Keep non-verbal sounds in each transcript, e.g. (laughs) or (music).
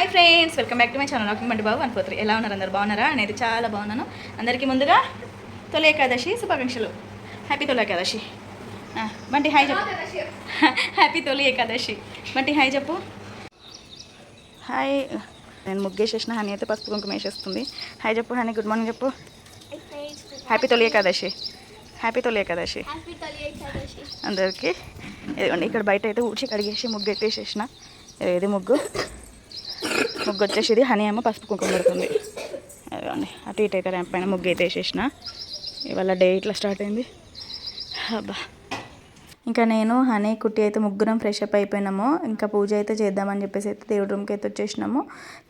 Hi friends welcome back to my channel Bandi Babu one four three. ఎలా ఉన్నారు అందరు? బాగున్నారా? నేనైతే చాలా బాగున్నాను. అందరికీ ముందుగా తొలి ఏకాదశి శుభాకాంక్షలు. హ్యాపీ (laughs) తొలి ఏకాదశి. బంటి హాయ్ చెప్పు. హ్యాపీ తొలి ఏకాదశి. బంటి హాయ్ చెప్పు. హాయ్ నేను ముగ్గేసేసిన హనీ అయితే పసుపు కుంకుమ వేసేస్తుంది. హాయ్ చెప్పు హనీ గుడ్ మార్నింగ్ చెప్పు. హ్యాపీ తొలి ఏకాదశి. హ్యాపీ తొలి ఏకాదశి. అందరికీ. ఇదిగోండి ఇక్కడ బయట అయితే ఊడ్చి కడిగేసి ముగ్గు ఎత్తేసేసిన ఇది ముగ్గు. ముగ్గు వచ్చేసి ఇది హనీ ఏమో పసుపు కుంకుమ పెడుతుంది. అదిగోండి అటు ఇటు అయితే ర్యాంప్ పైన ముగ్గు అయితే వేసేసిన. ఇవాళ డే ఇట్లా స్టార్ట్ అయింది. అబ్బా. ఇంకా నేను హనీ కుట్టి అయితే ముగ్గురం ఫ్రెష్ అప్ అయిపోయినాము. ఇంకా పూజ అయితే చేద్దామని చెప్పేసి అయితే దేవుడి రూమ్కి అయితే వచ్చేసినాము.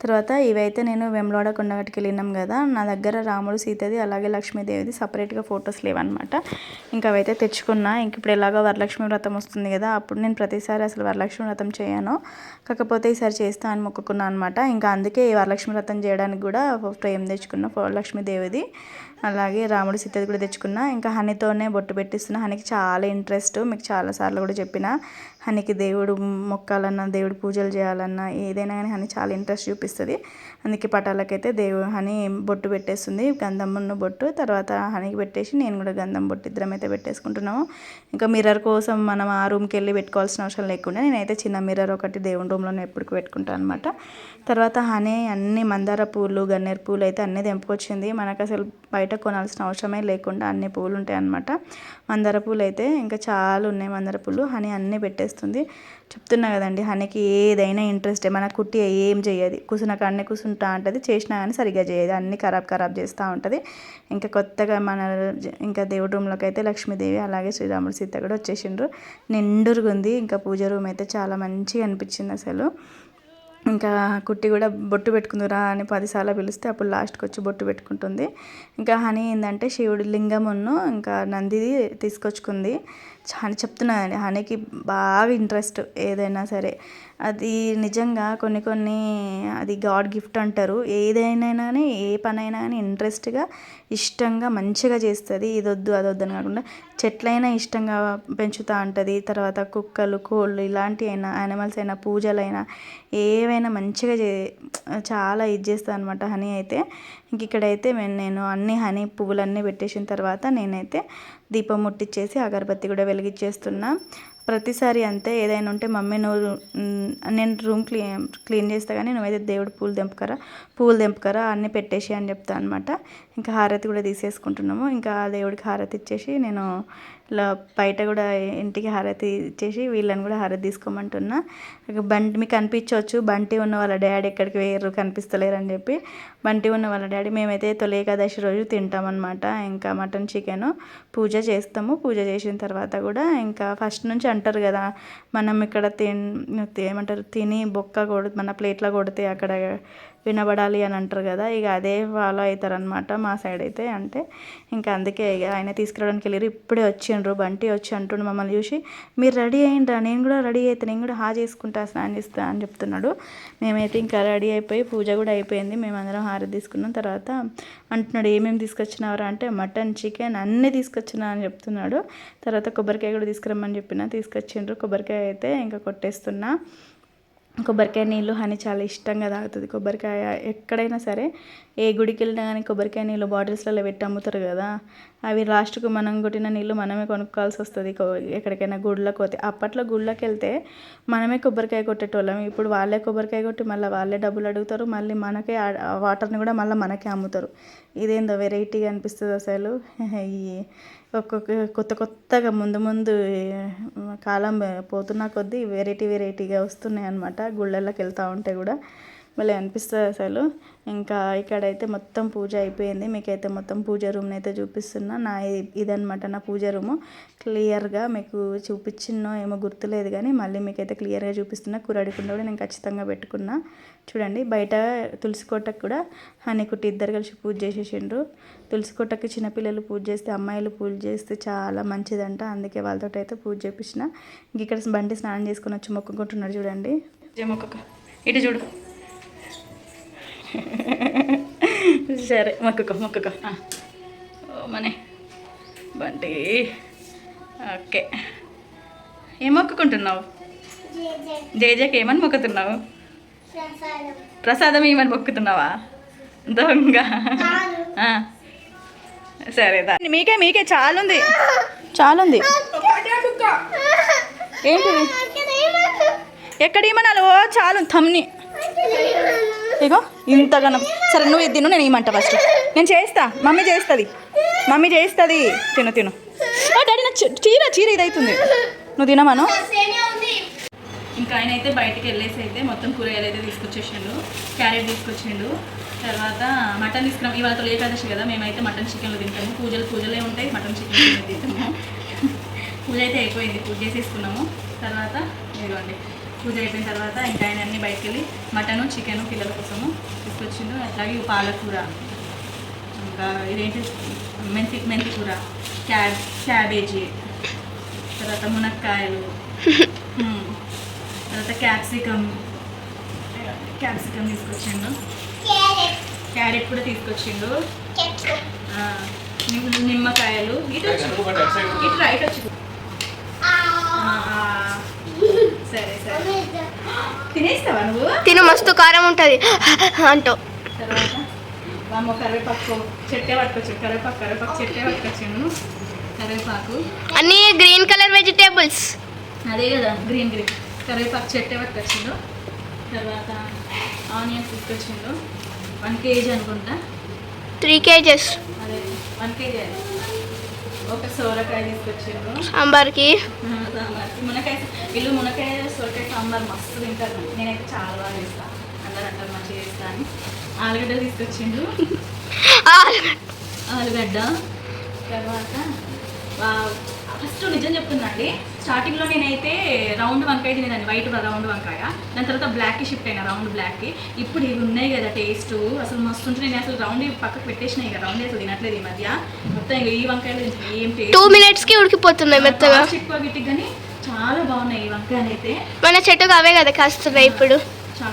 తర్వాత ఇవైతే నేను వెమ్లవాడ కొండగట్టుకి వెళ్ళినాం కదా నా దగ్గర రాముడు సీతది అలాగే లక్ష్మీదేవిది సపరేట్గా ఫొటోస్ లేవన్నమాట. ఇంకా అవైతే తెచ్చుకున్నా. ఇంక ఇప్పుడు ఎలాగో వరలక్ష్మి వ్రతం వస్తుంది కదా అప్పుడు నేను ప్రతిసారి అసలు వరలక్ష్మి వ్రతం చేయను. కాకపోతే ఈసారి చేస్తా అని మొక్కుకున్నా అనమాట ఇంకా అందుకే ఈ వరలక్ష్మి వ్రతం చేయడానికి కూడా ఫ్రేమ్ తెచ్చుకున్నా లక్ష్మీదేవిది. అలాగే రాముడు సీతది కూడా తెచ్చుకున్నా. ఇంకా హనీతోనే బొట్టు పెట్టిస్తున్నా. హనీకి చాలా ఇంట్రెస్ట్. మీకు చాలాసార్లు కూడా చెప్పిన. హనీకి దేవుడు మొక్కాలన్నా దేవుడు పూజలు చేయాలన్నా ఏదైనా కానీ హనీ చాలా ఇంట్రెస్ట్ చూపిస్తుంది. అందుకే పటాలకైతే దేవు హనీ బొట్టు పెట్టేస్తుంది. గంధమున్న బొట్టు తర్వాత హనీకి పెట్టేసి నేను కూడా గంధం బొట్టు ఇద్దరం అయితే పెట్టేసుకుంటున్నాము. ఇంకా మిర్రర్ కోసం మనం ఆ రూమ్కి వెళ్ళి పెట్టుకోవాల్సిన అవసరం లేకుండా నేనైతే చిన్న మిర్రర్ ఒకటి దేవుని రూమ్లోనే ఎప్పటికి పెట్టుకుంటాను అనమాట తర్వాత హనీ అన్ని మందార పూలు గన్నేరు పూలు అయితే అన్నీ తెంపుకొచ్చింది. మనకు అసలు బయట కొనాల్సిన అవసరమే లేకుండా అన్ని పూలు ఉంటాయి అన్నమాట. మందార పూలు అయితే ఇంకా చాలా ఉన్నాయి మందార పూలు. హనీ అన్నీ చేస్తుంది. చెప్తున్నా కదండి హనీకి ఏదైనా ఇంట్రెస్ట్ మన కుట్టి ఏం చేయదు. కూర్చున్న కాడనే కూసుంటా ఉంటుంది చేసినా కానీ సరిగ్గా చేయదు. అన్ని ఖరాబ్ ఖరాబ్ చేస్తూ ఉంటుంది. ఇంకా కొత్తగా మన ఇంకా దేవుడి రూమ్లోకి అయితే లక్ష్మీదేవి అలాగే శ్రీరాముడు సీత కూడా వచ్చేసిండ్రు. నిండురుగా ఉంది ఇంకా పూజ రూమ్ అయితే చాలా మంచిగా అనిపించింది అసలు. ఇంకా కుట్టి కూడా బొట్టు పెట్టుకుందురా అని పదిసార్లు పిలిస్తే అప్పుడు లాస్ట్కి వచ్చి బొట్టు పెట్టుకుంటుంది. ఇంకా హనీ ఏంటంటే శివుడి లింగమును ఇంకా నందిది తీసుకొచ్చుకుంది. అని చెప్తున్నానండి హనీకి బాగా ఇంట్రెస్ట్ ఏదైనా సరే. అది నిజంగా కొన్ని కొన్ని అది గాడ్ గిఫ్ట్ అంటారు. ఏదైనా కానీ ఏ పనైనా కానీ ఇంట్రెస్ట్గా ఇష్టంగా మంచిగా చేస్తుంది. ఇది వద్దు అది వద్దు అని కాకుండా చెట్లైనా ఇష్టంగా పెంచుతూ ఉంటుంది తర్వాత కుక్కలు కోళ్ళు ఇలాంటి అయినా యానిమల్స్ అయినా పూజలైనా ఏ ఏవైనా మంచిగా చే చాలా ఇది చేస్తాను అనమాట హనీ అయితే. ఇంక ఇక్కడైతే నేను అన్ని హనీ పువ్వులన్నీ పెట్టేసిన తర్వాత నేనైతే దీపం ముట్టించేసి అగరబత్తి కూడా వెలిగించేస్తున్నా ప్రతిసారి అంతే ఏదైనా ఉంటే మమ్మీ నువ్వు నేను రూమ్ క్లీన్ క్లీన్ చేస్తా కానీ నువ్వైతే దేవుడు పూలు తెంపుకరా పూలు తెంపుకరా అన్నీ పెట్టేసి అని చెప్తా అనమాట ఇంకా హారతి కూడా తీసేసుకుంటున్నాము. ఇంకా దేవుడికి హారతి ఇచ్చేసి నేను ఇలా బయట కూడా ఇంటికి హారతి ఇచ్చేసి వీళ్ళని కూడా హారతి తీసుకోమంటున్నా. బంటి మీకు కనిపించవచ్చు బంటి ఉన్న వాళ్ళ డాడీ ఎక్కడికి వేయరు కనిపిస్తలేరు అని చెప్పి. బంటి ఉన్న వాళ్ళ డాడీ మేమైతే తొలి ఏకాదశి రోజు తింటామన్నమాట. ఇంకా మటన్ చికెన్ పూజ చేస్తాము. పూజ చేసిన తర్వాత కూడా ఇంకా ఫస్ట్ నుంచి అంటారు కదా మనం ఇక్కడ తిన్ ఏమంటారు తిని బొక్క కొడు మన ప్లేట్లో కొడితే అక్కడ వినబడాలి అని అంటారు కదా ఇక అదే ఫాలో అవుతారనమాట మా సైడ్ అయితే. అంటే ఇంకా అందుకే ఇక ఆయన తీసుకురావడానికి వెళ్ళారు ఇప్పుడే వచ్చిండ్రు బంటి వచ్చి అంటుండు మమ్మల్ని చూసి మీరు రెడీ అయ్యిండ్రా నేను కూడా రెడీ అయితే నేను కూడా హా చేసుకుంటా స్నానం చేస్తా అని చెప్తున్నాడు. మేమైతే ఇంకా రెడీ అయిపోయి పూజ కూడా అయిపోయింది మేమందరం హారతి తీసుకున్నాం. తర్వాత అంటున్నాడు ఏమేమి తీసుకొచ్చినావరా? అంటే మటన్ చికెన్ అన్నీ తీసుకొచ్చినా అని చెప్తున్నాడు. తర్వాత కొబ్బరికాయ కూడా తీసుకురమ్మని చెప్పిన తీసుకొచ్చిండ్రు. కొబ్బరికాయ అయితే ఇంకా కొట్టేస్తున్నా. కొబ్బరికాయ నీళ్ళు హనీ చాలా ఇష్టంగా తాగుతుంది. కొబ్బరికాయ ఎక్కడైనా సరే ఏ గుడికి వెళ్ళినా కానీ కొబ్బరికాయ నీళ్ళు బాటిల్స్లలో పెట్టి అమ్ముతారు కదా. అవి లాస్ట్కు మనం కొట్టిన నీళ్ళు మనమే కొనుక్కోవాల్సి వస్తుంది. ఎక్కడికైనా గుళ్ళకి పోతే. అప్పట్లో గుళ్ళకి వెళ్తే మనమే కొబ్బరికాయ కొట్టేటోళ్ళం. ఇప్పుడు వాళ్ళే కొబ్బరికాయ కొట్టి మళ్ళీ వాళ్ళే డబ్బులు అడుగుతారు. మళ్ళీ మనకే వాటర్ని కూడా మళ్ళీ మనకే అమ్ముతారు. ఇదేందో వెరైటీగా అనిపిస్తుంది అసలు. (laughs) ఈ ఒక్కొక్క కొత్త కొత్తగా ముందు ముందు కాలం పోతున్న కొద్దీ వెరైటీ వెరైటీగా వస్తున్నాయి అనమాట గుళ్ళల్లోకి వెళ్తూ ఉంటే కూడా భలే అనిపిస్తుంది అసలు. ఇంకా ఇక్కడైతే మొత్తం పూజ అయిపోయింది. మీకైతే మొత్తం పూజ రూమ్ని అయితే చూపిస్తున్నా. నా ఇదనమాట నా పూజ రూము. క్లియర్గా మీకు చూపించినో ఏమో గుర్తులేదు కానీ మళ్ళీ మీకైతే క్లియర్గా చూపిస్తున్నా. కురడి కూడా నేను ఖచ్చితంగా పెట్టుకున్నా. చూడండి బయట తులసి కోటకు కూడా హనీకుట్టి ఇద్దరు కలిసి పూజ చేసేసిండ్రు. తులసి కోటకి చిన్నపిల్లలు పూజ చేస్తే అమ్మాయిలు పూజ చేస్తే చాలా మంచిదంట. అందుకే వాళ్ళతో అయితే పూజ చేపించిన ఇంక ఇక్కడ బండి స్నానం చేసుకుని వచ్చి మొక్కుకుంటున్నాడు చూడండి. ఇటు చూడు. (laughs) సరే మొక్కుకో మొక్కుకో. ఆ. ఓ మనే. బంటి. ఓకే. ఏం మొక్కుకుంటున్నావు? జయ జయకి ఏమని మొక్కుతున్నావు? ప్రసాదం ఏమని మొక్కుతున్నావా? దొంగ. సరే దా. మీకే మీకే చాలుంది. చాలుంది. (laughs) ఏంటిది? ఎక్కడ ఇమ్మనాలి చాలు తమ్ని ఇగో ఇంతగానం సరే నువ్వు ఇది తిను నేను ఇమ్మంటా ఫస్ట్ నేను చేస్తా. మమ్మీ చేస్తుంది. మమ్మీ చేస్తుంది. తిను తిను. డాడీ నా చీర చీర ఇదైతుంది. నువ్వు తినమాను ఇంకా ఆయన అయితే బయటికి వెళ్ళేసి అయితే మొత్తం కూరగాయలు అయితే తీసుకొచ్చేసిండు. క్యారెట్ తీసుకొచ్చిండు. తర్వాత మటన్ తీసుకున్నాం. ఇవాళ తొలి ఏకాదశి కదా మేమైతే మటన్ చికెన్లు తింటాము. పూజలు పూజలే ఉంటాయి. మటన్ చికెన్ తింటాము. (laughs) పూజ అయితే అయిపోయింది. పూజ చేసేసుకున్నాము. తర్వాత ఇదిగోండి. పూజ అయిపోయిన తర్వాత ఇంకా ఆయన అన్ని బయటికి వెళ్ళి మటను చికెను పిల్లల కోసము తీసుకొచ్చిండు. అట్లాగే పాలకూర. ఇంకా ఇదేంటి? మెంతి మెంతి కూర. Cab cabbage. తర్వాత మునక్కాయలు. (laughs) తర్వాత క్యాప్సికమ్. క్యాప్సికమ్ తీసుకొచ్చిండు. క్యారెట్ కూడా తీసుకొచ్చిండు. నిమ్మకాయలు. ఇటు ఇటు రైట్ వచ్చు సరే సరే. తినేస్తావా నువ్వు? తిను మస్తు కారం ఉంటుంది. అంటూ తర్వాత కరివేపాకు చెట్టే కరివేపాకు కరివేపాకు చెట్టే పట్టుకొచ్చిండు కరివేపాకు. అన్ని గ్రీన్ కలర్ వెజిటేబుల్స్. అదే కదా గ్రీన్ గ్రీన్. కరివేపాకు చెట్టే పట్టుకొచ్చిండు. తర్వాత ఆనియన్స్ తీసుకొచ్చిండు. వన్ కేజీ అనుకుంటా. Three KGs. అదే వన్ కేజీ ఒక సోరకాయ తీసుకొచ్చిండు సాంబార్కి. మునకాయ వీళ్ళు మునకాయ సొరకాయ సాంబార్ మస్తు తింటారు. నేనైతే చాలా బాగా చేస్తాను అందరూ అంటారు మంచిగా చేస్తాను ఆలుగడ్డ తీసుకొచ్చిండు ఆలుగడ్డ. తర్వాత ఫస్ట్ నిజం చెప్తున్నాండి స్టార్టింగ్లో నేనైతే రౌండ్ వంకాయ తినేదాన్ని వైట్ రౌండ్ వంకాయ. దాని తర్వాత బ్లాక్కి షిఫ్ట్ అయినా రౌండ్ బ్లాక్కి ఇప్పుడు ఇవి ఉన్నాయి కదా టేస్ట్ అసలు మస్తు ఉంటుంది నేను అసలు రౌండ్ పక్కకు పెట్టేసిన ఇక రౌండ్ అసలు తినట్లేదు ఈ మధ్య. మొత్తం ఇక ఈ వంకాయలు. ఏం టేస్ట్ టూ మినిట్స్కి ఉడికిపోతున్నాయి మెత్తగా. ఎక్కువ వీటికి కానీ చాలా బాగున్నాయి ఈ వంకాయలు అయితే. మన చెట్టుకు అవే కదా కాస్తున్నాయి ఇప్పుడు.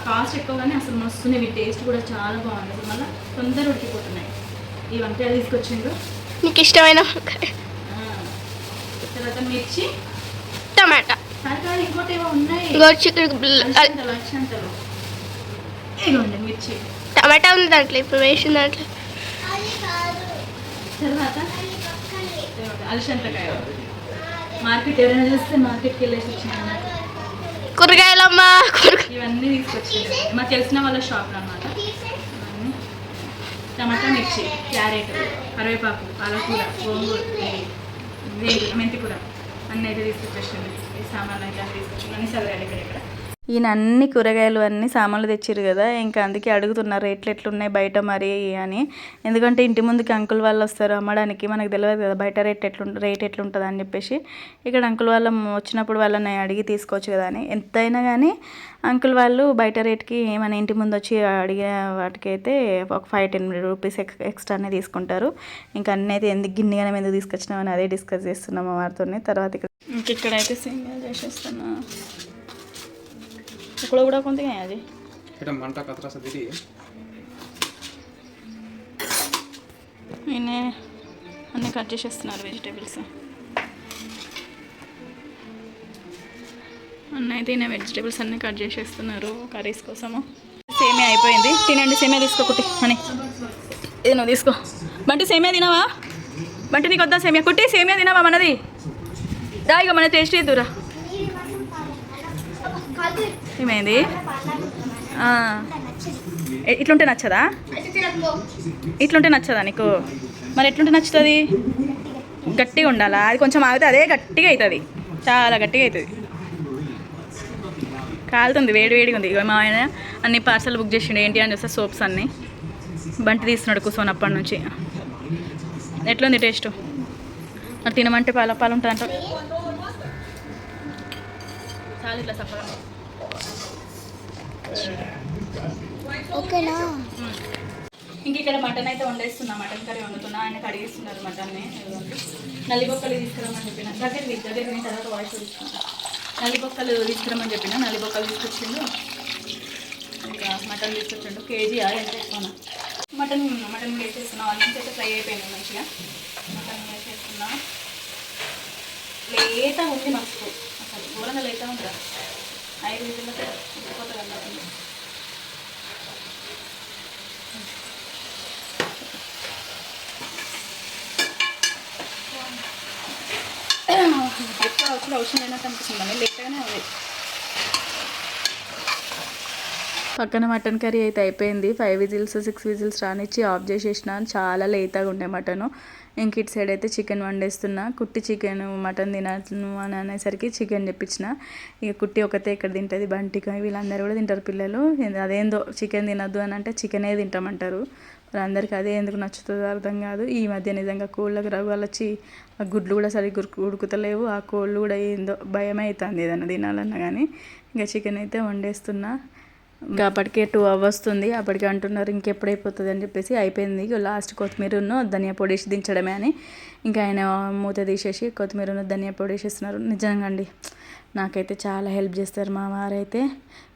కాస్ట్ ఎక్కువ కానీ అసలు మస్తున్నాయి వీటి టేస్ట్ కూడా చాలా బాగుంది అసలు మళ్ళీ తొందర ఉడికిపోతున్నాయి. ఈ వంకాయలు తీసుకొచ్చిండ్రు. నీకు ఇష్టమైన వంకాయ. తర్వాత మిర్చి. టమాటా ఉంది దాంట్లో ఇప్పుడు వేసిన దాంట్లో. మార్కెట్ ఎవరైనా చూస్తే మార్కెట్కి వెళ్ళేసి వచ్చిన కూరగాయలమ్మ కూరగాయ ఇవన్నీ తీసుకొచ్చింది మా తెలిసిన వాళ్ళ షాప్ అనమాట టమాటా మిర్చి క్యారెట్ కరివేపాకు పాలకూర గోంగూర వేడి మెంతి కూర అన్నీ అయితే తీసుకొచ్చేసింది ఈ సామాన్లు అయితే అన్నీ తీసుకొచ్చింది అన్ని చదివాడు ఇక్కడ ఇక్కడ ఈయన అన్ని కూరగాయలు అన్ని సామాన్లు తెచ్చిరు కదా ఇంకా అందుకే అడుగుతున్నారు రేట్లు ఎట్లున్నాయి బయట మరి అని. ఎందుకంటే ఇంటి ముందుకి అంకుల్ వాళ్ళు వస్తారు అమ్మడానికి మనకు తెలియదు కదా బయట రేట్ ఎట్లు రేట్ ఎట్లుంటుంది అని చెప్పేసి. ఇక్కడ అంకుల్ వాళ్ళ వచ్చినప్పుడు వాళ్ళని అడిగి తీసుకోవచ్చు కదా అని. ఎంతైనా కానీ అంకుల్ వాళ్ళు బయట రేట్కి మన ఇంటి ముందు వచ్చి అడిగే వాటికి అయితే ఒక ఫైవ్ టెన్ రూపీస్ ఎక్ ఎక్స్ట్రానే తీసుకుంటారు. ఇంకా అన్నీ అయితే ఎందుకు గిన్నెగానే ఎందుకు తీసుకొచ్చినామని అదే డిస్కస్ చేస్తున్నాము వారితోనే. తర్వాత ఇక్కడ ఇంక ఇక్కడైతే సేమియా टुकड़ा కూడా कौन गए आज बेटा मंटा कतरा से दीदी ఈయనే అన్నీ కట్ చేసేస్తున్నారు వెజిటేబుల్స్ అన్నీ తినే ఈయన వెజిటేబుల్స్ అన్నీ కట్ చేసేస్తున్నారు కర్రీస్ కోసము. సేమే అయిపోయింది. తినండి సేమే తీసుకో కుట్టి అని ఇది నువ్వు తీసుకో. బంటి సేమే తినవా? బంటి నీకు వద్దా సేమే కుట్టి సేమే తినవా మనది? దాయిగా మన టేస్ట్ ఇద్దురా. ఏమైంది? ఇట్లుంటే నచ్చదా? ఇట్లుంటే నచ్చదా నీకు? మరి ఎట్లుంటే నచ్చుతుంది? గట్టిగా ఉండాలా? అది కొంచెం ఆగితే అదే గట్టిగా అవుతుంది చాలా గట్టిగా అవుతుంది కాలుతుంది వేడి వేడిగా ఉంది. ఇక మా ఆయన అన్ని పార్సల్ బుక్ చేసిండు ఏంటి అని చూస్తే సోప్స్ అన్ని. బంటి తీస్తున్నాడు కూర్చొని అప్పటి నుంచి. ఎట్లుంది టేస్ట్? మరి తినమంటే పాల పాలు ఉంటుందంట. చాలా ఇట్లా సప్పగా. ఓకేనా? ఇంక ఇక్కడ మటన్ అయితే వండేస్తున్నా మటన్ కర్రీ వండుతున్నా. ఆయన కడిగిస్తున్నారు మటన్ని. నల్లిబొక్కలు తీసుకురమ్మని చెప్పిన. దగ్గర దగ్గర నేను తర్వాత వాయిస్ తీసుకుంటా నల్లిబొక్కలు తీసుకురమ్మని చెప్పిన. నల్లిబొక్కలు తీసుకొచ్చిండు. ఇంకా మటన్ తీసుకొచ్చిండు. కేజీ ఎంత ఎక్కువనా? మటన్ మటన్ వేసేస్తున్నా. ఆనియన్స్ అయితే ఫ్రై అయిపోయింది మంచిగా. మటన్ వేసేస్తున్నా. లేత ఉంది మస్తు. అసలు ఘోరంగా లేత ఉందా? ఐదు నిమిషాలతో అన్నమాట ఎక్కువ అండి ఉంది పక్కన మటన్ కర్రీ అయితే అయిపోయింది. ఫైవ్ విజిల్స్ సిక్స్ విజిల్స్ రానిచ్చి ఆఫ్ చేసేసిన. చాలా లేతగా ఉండే మటను. ఇంక ఇటు సైడ్ అయితే చికెన్ వండేస్తున్నా. కుట్టి చికెన్ మటన్ తినను అని అనేసరికి చికెన్ తెప్పించిన. ఇక కుట్టి ఒకతే ఇక్కడ తింటుంది బంటిక వీళ్ళందరూ కూడా తింటారు పిల్లలు. అదేందో చికెన్ తినద్దు అని అంటే చికెనే తింటామంటారు. మరి అందరికీ అదే ఎందుకు నచ్చుతుందో అర్థం కాదు. ఈ మధ్య నిజంగా కోళ్ళకి రవ్వలు వచ్చి ఆ గుడ్లు కూడా సరిగ్గా ఉడుకుతలేవు. ఆ కోళ్ళు కూడా ఏందో భయం అవుతుంది ఏదైనా తినాలన్నా కానీ. ఇంకా చికెన్ అయితే వండేస్తున్నా. ఇంకా అప్పటికే టూ అవర్స్ ఉంది. అప్పటికే అంటున్నారు ఇంకెప్పుడు అయిపోతుంది అని చెప్పేసి అయిపోయింది. ఇక లాస్ట్ కొత్తిమీరను ధనియా పొడి వేసి దించడమే అని. ఇంకా ఆయన మూత తీసేసి కొత్తిమీరను ధనియా పొడి వేసేస్తున్నారు నిజంగా అండి నాకైతే చాలా హెల్ప్ చేస్తారు మా వారైతే.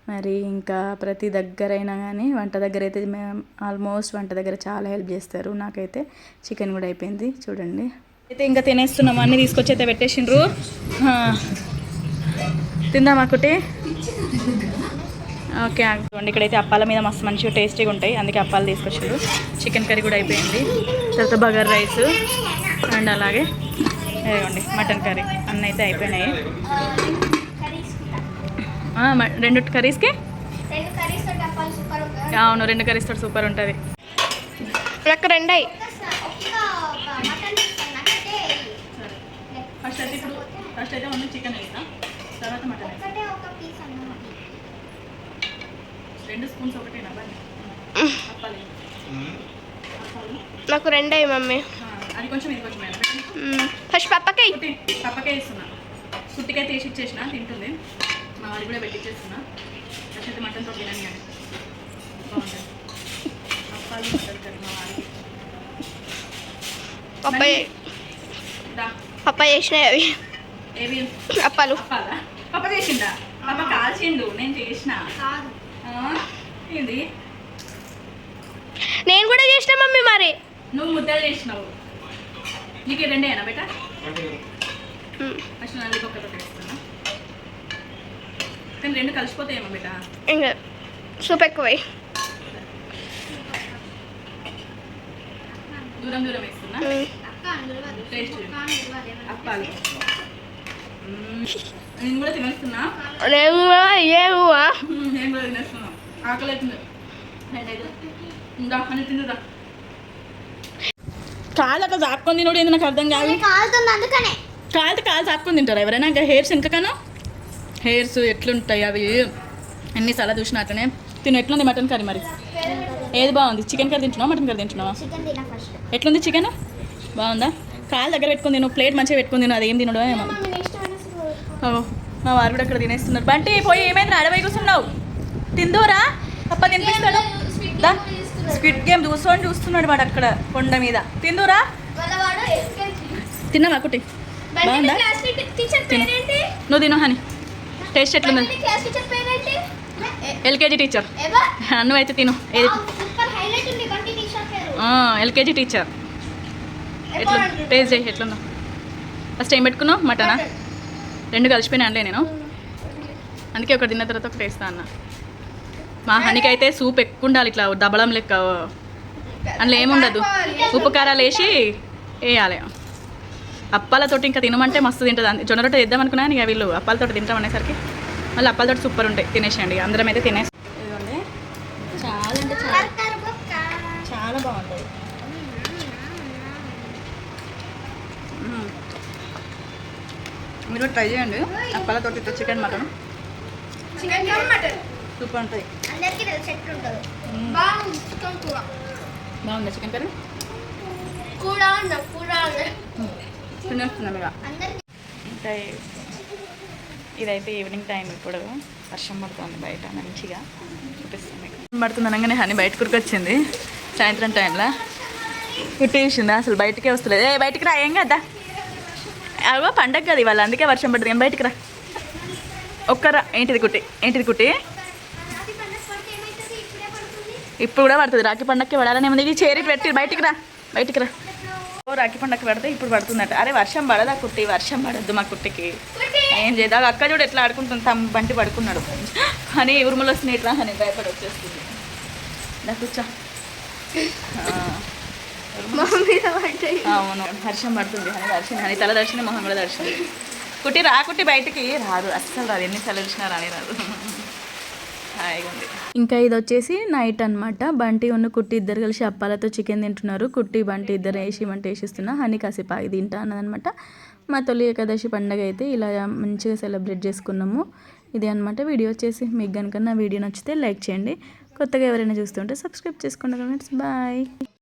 మరి ఇంకా ప్రతి దగ్గరైనా కానీ వంట దగ్గర అయితే మేము ఆల్మోస్ట్ వంట దగ్గర చాలా హెల్ప్ చేస్తారు. నాకైతే చికెన్ కూడా అయిపోయింది. చూడండి. అయితే ఇంకా తినేస్తున్నాం. అన్నీ తీసుకొచ్చి అయితే పెట్టేసిండ్రు. తిందామా ఒకటి ఓకే చూడండి ఇక్కడైతే అప్పాల మీద మస్తు మంచిగా టేస్టీగా ఉంటాయి. అందుకే అప్పాలు తీసుకొచ్చారు. చికెన్ కర్రీ కూడా అయిపోయింది. తర్వాత బగర్ రైస్ అండ్ అలాగే ఇదిగోండి మటన్ కర్రీ. అన్నీ అయితే అయిపోయినాయి. రెండు కర్రీస్కి? అవును రెండు కర్రీస్ తోటి సూపర్ ఉంటుంది. నాకు రెండు. అయ్యి ఫస్ట్ అయితే ఇప్పుడు ఫస్ట్ అయితే మనం చికెన్ వేస్తాం తర్వాత మటన్ వేస్తాం ఒకటే ఒక పీస్ అన్నమాట రెండు స్పూన్స్ ఒకటేనా? నాకు రెండు మమ్మీ. అది కొంచెం ఇది కొంచెం. ఫస్ట్ పప్పకి పప్పకే ఇస్తున్నా. కుట్టికే తీసి ఇచ్చేసిన తింటుంది. మా వారికి కూడా పెట్టించేస్తున్నా అయితే మటన్తో తినని అని బాగుంటుంది. అప్పాలు మటన్ కర్రీ మా పప్ప చేసినాయి అవి. ఏవి? అప్పాలు. పప్ప చేసిందా? పప్ప కాల్చిండు. నేను చేసిన. ఆ, ఏంది? నేను కూడా చేసిన మమ్మీ మరి. నువ్వు ముద్దలు చేసినావు. నీకు ఈ రెండేనా బేట? ఫస్ట్ నల్లి వేస్తున్నా కానీ రెండు కలిసిపోతాయేమో బేట. ఇంకా సూప్ ఎక్కువై. దూరం దూరం వేస్తున్నా. టేస్ట్ అప్పాలి. మ్మ్. నేను కూడా తినేస్తున్నా. నేను కూడా తినేస్తున్నా. ఆకలి అవుతుంది ఇందా అని తిందురా అక్కడ చాపుకొని తినడు ఏంది నాకు అర్థం కాదు. అందుకనే. కాలితే కాలు చాపుకొని తింటారు ఎవరైనా? ఇంకా హెయిర్స్ ఇంకకన్నా హెయిర్స్ ఎట్లుంటాయి అవి? ఎన్నిసార్లు చూసినా అట్లనే. తిను ఎట్లుంది మటన్ కర్రీ మరి? ఏది బాగుంది? చికెన్ కర్రీ తింటున్నావా మటన్ కర్రీ తింటున్నావా? ఎట్లుంది చికెన్? బాగుందా? కాలు దగ్గర పెట్టుకుని తిను ప్లేట్ మంచిగా పెట్టుకుని తిను అదేం తినడో ఏమో. మా వారు కూడా అక్కడ తినేస్తున్నారు. బంటి పోయి ఏమైంది అడవై కూర్చున్నావు. తిందోరా? పప్ప తినిపిస్తాడు స్క్విడ్ గేమ్ చూసుకొని చూస్తున్నాడు. వాడు అక్కడ కొండ మీద. తిందురా? తిన్నావా కుట్టి? బాగుందా? నువ్వు తిను హని. టేస్ట్ ఎట్లుంది ఎల్కేజీ టీచర్ నువ్వైతే తిను. ఎల్కేజీ టీచర్ ఎట్లా టేస్ట్ చేయి ఎట్లుందో. ఫస్ట్ ఏం పెట్టుకున్నావు? మటనా? రెండు కలిసిపోయినా అనలే నేను. అందుకే ఒకటి తిన్న తర్వాత ఒకటి వేస్తా అన్న. మా హనికి అయితే సూప్ ఎక్కువ ఉండాలి ఇట్లా దబడం లెక్క. అందులో ఏముండదు. ఉప్పు కారాలు వేసి వేయాలి. అప్పాలతోటి ఇంకా తినమంటే మస్తు తింటుంది. జొన్న రొట్టె తెద్దాం అనుకున్నా ఇక వీళ్ళు అప్పాలతోటి తింటాం అనేసరికి మళ్ళీ అప్పాలతోటి సూపర్ ఉంటాయి. తినేసేయండి. అందరం అయితే తినేసి ఇదిగోండి. చాలా అంటే చాలా. చాలా బాగుంటుంది. మీరు ట్రై చేయండి. అప్పాలతోటి chicken mutton. Chicken mutton. Super ఉంటుంది అందరికీ తెలిసి మ్మ్. బాగుంది చికెన్ కూర. బాగుందా చికెన్ కర్రీ? కూర అన్న కూర తినేస్తున్నాం ఇక. ఇదైతే ఈవినింగ్ టైం ఇప్పుడు. వర్షం పడుతుంది బయట మంచిగా చూపిస్తాం మీకు పడుతుంది అనగానే హనీ బయట వచ్చింది సాయంత్రం టైంలో కుట్టేసింది అసలు బయటకే వస్తలేదు. ఏ బయటికి రా ఏం కదా అగో పండగ కదా ఇవాళ అందుకే వర్షం పడుతుంది బయటికి రా? ఒక్కరా ఏంటిది కుట్టి? ఏంటిది కుట్టి? ఇప్పుడు కూడా పడుతుంది. రాఖీ పండగకి పడాలని ఏముంది? ఇది చేరి పెట్టి బయటికి రా. బయటికి రా. ఓ రాఖీ పండగకి పడితే ఇప్పుడు పడుతుందట. అరే వర్షం పడదా కుట్టి? వర్షం పడద్దు మా కుట్టికి. ఏం చేద్దాం? అక్క చూడు ఎట్లా ఆడుకుంటుంది. తమ బంటి పడుకున్నాడు. అని ఉరుములు వస్తున్నాయి ఇట్లా అని భయపడి వచ్చేస్తుంది. దా కూర్చో. అవును. వర్షం పడుతుంది. అని దర్శనం అని తల దర్శనం మొహం కూడా దర్శనం. కుట్టి రా కుట్టి బయటికి. రాదు. అస్సలు రాదు. ఎన్నిసార్లు వచ్చినా రాని రాదు. హాయిగా ఉంది ఇంకా ఇది వచ్చేసి నైట్ అన్నమాట. బంటి ఉన్న కుట్టి ఇద్దరు కలిసి అప్పాలతో చికెన్ తింటున్నారు. కుట్టి బంటి ఇద్దరు వేసి వంట వేసిస్తున్నా. హనీ కాసేపు ఆగి తింటా అన్నదనమాట మా తొలి ఏకాదశి పండగ అయితే ఇలా మంచిగా సెలబ్రేట్ చేసుకున్నాము. ఇది అనమాట వీడియో వచ్చేసి. మీకు కనుక నా వీడియో నచ్చితే లైక్ చేయండి. కొత్తగా ఎవరైనా చూస్తుంటే సబ్స్క్రైబ్ చేసుకోండి ఫ్రెండ్స్ బాయ్.